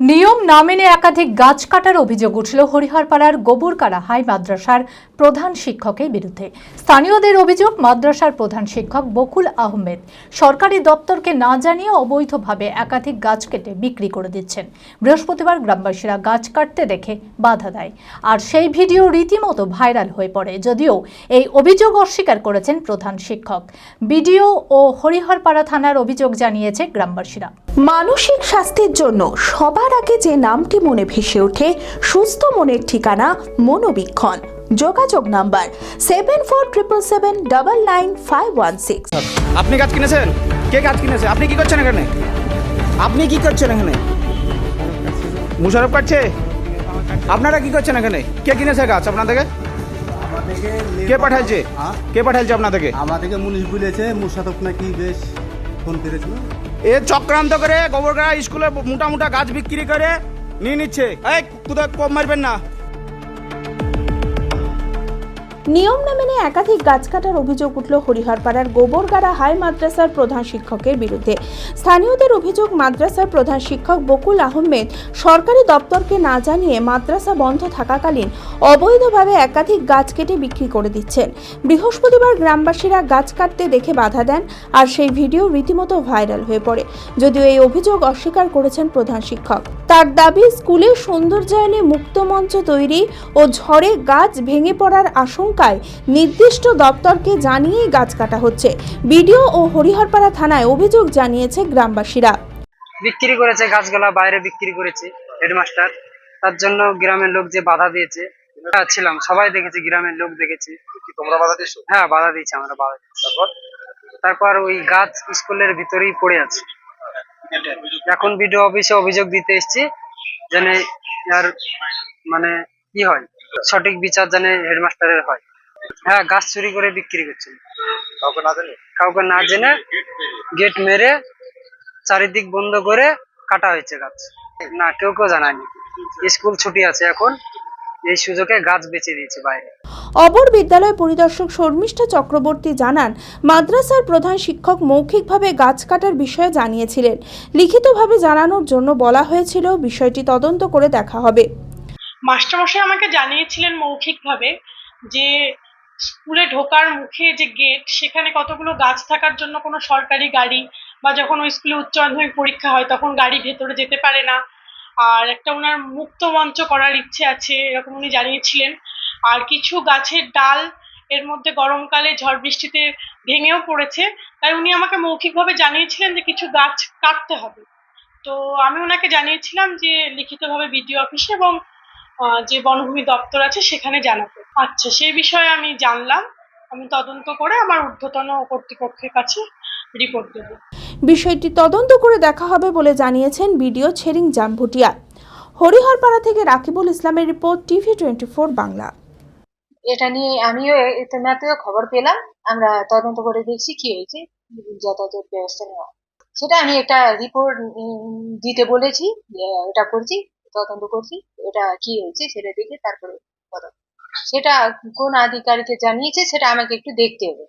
নিয়ম না মেনে একাধিক গাছ কাটার অভিযোগ উঠল হরিহরপাড়ার গোবরকাড়া হাই মাদ্রাসার প্রধান শিক্ষকের বিরুদ্ধে। স্থানীয়দের অভিযোগ, মাদ্রাসার প্রধান শিক্ষক বকুল আহমেদ সরকারি দপ্তরকে না জানিয়ে অবৈধভাবে একাধিক গাছ কেটে বিক্রি করে দিচ্ছেন। বৃহস্পতিবার গ্রামবাসীরা গাছ কাটতে দেখে বাধা দেয়। আর সেই ভিডিও রীতিমতো ভাইরাল হয়ে পড়ে, যদিও এই অভিযোগ অস্বীকার করেছেন প্রধান শিক্ষক। বিডিও ও হরিহরপাড়া থানার অভিযোগ জানিয়েছে গ্রামবাসীরা। মানসিক স্বাস্থ্যের জন্য সবার আগে যে নামটি মনে ভেসে ওঠে সুস্থ মনের ঠিকানা মনোবীক্ষণ। যোগাযোগ number seven four triple seven double nine five one six আপনি গাছ কিনেছেন? কে গাছ কিনেছে? আপনি কি করছেন এখানে? আপনি কি করছেন এখানে? মুশারফ কাটছে? আপনারা কি করছেন এখানে? কে কিনেছে গাছ আপনাদেরকে? কে পাঠাইছে? হ্যাঁ? কে পাঠাইছে আপনাদেরকে? আমাদেরকে মুনিশ বলেছে মুসাদক নাকি বেশ ফোন করেছিল। এ চক্রান্ত করে গোবরগাড়া স্কুলে মোটা মোটা গাছ বিক্রি করে নিয়ে নিচ্ছে। এই কোথায় কম মারবেন না। নিয়ম না মেনে একাধিক গাছ কাটার অভিযোগ উঠল হরিহরপাড়ার গোবরগাড়া হাই মাদ্রাসার প্রধান শিক্ষকের বিরুদ্ধে। স্থানীয়দের অভিযোগ, মাদ্রাসার প্রধান শিক্ষক বকুল আহমেদ সরকারি দপ্তরকে না জানিয়ে মাদ্রাসা বন্ধ থাকাকালীন অবৈধভাবে একাধিক গাছ কেটে বিক্রি করে দিচ্ছেন। বৃহস্পতিবার গ্রামবাসীরা গাছ কাটতে দেখে বাধা দেন আর সেই ভিডিও রীতিমতো ভাইরাল হয়ে পড়ে। যদিও এই অভিযোগ অস্বীকার করেছেন প্রধান শিক্ষক। তার দাবি স্কুলে সৌন্দর্যায়নে মুক্তমঞ্চ তৈরি ও ঝড়ে গাছ ভেঙে পড়ার আশঙ্কায় নির্দিষ্ট দপ্তরকে জানিয়েই গাছ কাটা হচ্ছে। বিডিও ও হরিহরপাড়া থানায় অভিযোগ জানিয়েছে গ্রামবাসীরা। বিক্রি করেছে গাছগুলা বাইরে বিক্রি করেছে হেডমাস্টার। তার জন্য গ্রামের লোক যে বাধা দিয়েছে হ্যাঁ ছিলাম সবাই দেখেছি গ্রামের লোক দেখেছি। তোমরা বাধা দিচ্ছ হ্যাঁ বাধা দিয়েছে আমরা বাধা দিয়েছি। তারপর? ওই গাছ স্কুলের ভিতরেই পড়ে আছে। এখন বিডিও অফিসে অভিযোগ দিতে এসেছি যেন আর মানে কি হয়? সঠিক বিচার যেন হেডমাস্টারের হয়। হ্যাঁ গাছ চুরি করে বিক্রি করছে কাউকে না জানি? কাউকে না জেনে গেট মেরে চারিদিক বন্ধ করে কাটা হয়েছে গাছ। না কেউ কেউ জানায়নি। স্কুল ছুটি আছে এখন। এই সুযোগে গাছ বেঁচে দিয়েছে বাইরে। অবর বিদ্যালয় পরিদর্শক শর্মিষ্ঠা চক্রবর্তী জানান মাদ্রাসার প্রধান শিক্ষক মৌখিকভাবে গাছ কাটার বিষয়ে জানিয়েছিলেন। লিখিতভাবে জানানোর জন্য বলা হয়েছিল বিষয়টি তদন্ত করে দেখা হবে। মাস্টারমশাই আমাকে জানিয়েছিলেন মৌখিকভাবে যে স্কুলে ঢোকার মুখে যে গেট সেখানে কতগুলো গাছ থাকার জন্য কোনো সরকারি গাড়ি বা যখন ওই স্কুলে উচ্চ মাধ্যমিক পরীক্ষা হয় তখন গাড়ি ভেতরে যেতে পারে না। আর একটা ওনার মুক্ত মঞ্চ করার ইচ্ছে আছে এরকম উনি জানিয়েছিলেন। আর কিছু গাছের ডাল এর মধ্যে গরমকালে ঝড় বৃষ্টিতে ভেঙেও পড়েছে। তাই উনি আমাকে মৌখিকভাবে জানিয়েছিলেন যে কিছু গাছ কাটতে হবে। তো আমি ওনাকে জানিয়েছিলাম যে লিখিতভাবে বিডিও অফিসে এবং যে বনভূমি দপ্তর আছে সেখানে জানাতে আচ্ছা সেই বিষয়ে আমি জানলাম। আমি তদন্ত করে আমার ঊর্ধ্বতন কর্তৃপক্ষের কাছে রিপোর্ট দেবো। বিষয়টি তদন্ত করে দেখা হবে বলে জানিয়েছেন বিডিও ছেরিং জামভুটিয়া। হরিহরপাড়া থেকে রাকিবুল ইসলামের report TV twenty four Bangla. এটা নিয়ে আমিও ইতিমধ্যে খবর পেলাম। আমরা তদন্ত করে দেখছি কি হয়েছে যথাযথ ব্যবস্থা নেওয়া। সেটা আমি একটা রিপোর্ট দিতে বলেছি এটা করছি। তদন্ত করছি, এটা কি হয়েছে সেটা দেখে তারপরে সেটা কোন আধিকারিককে জানিয়েছে সেটা আমাকে একটু দেখতে হবে।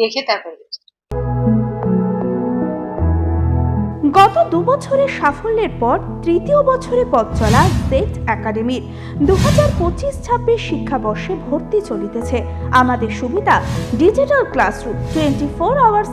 দেখে তারপরে গত দু বছরের সাফল্যের পর তৃতীয় বছরে পথ চলা জেট একাডেমির দু হাজার পঁচিশ ছাব্বিশ শিক্ষাবর্ষে ভর্তি চলিতেছে। আমাদের সুবিধা, digital classroom twenty four hours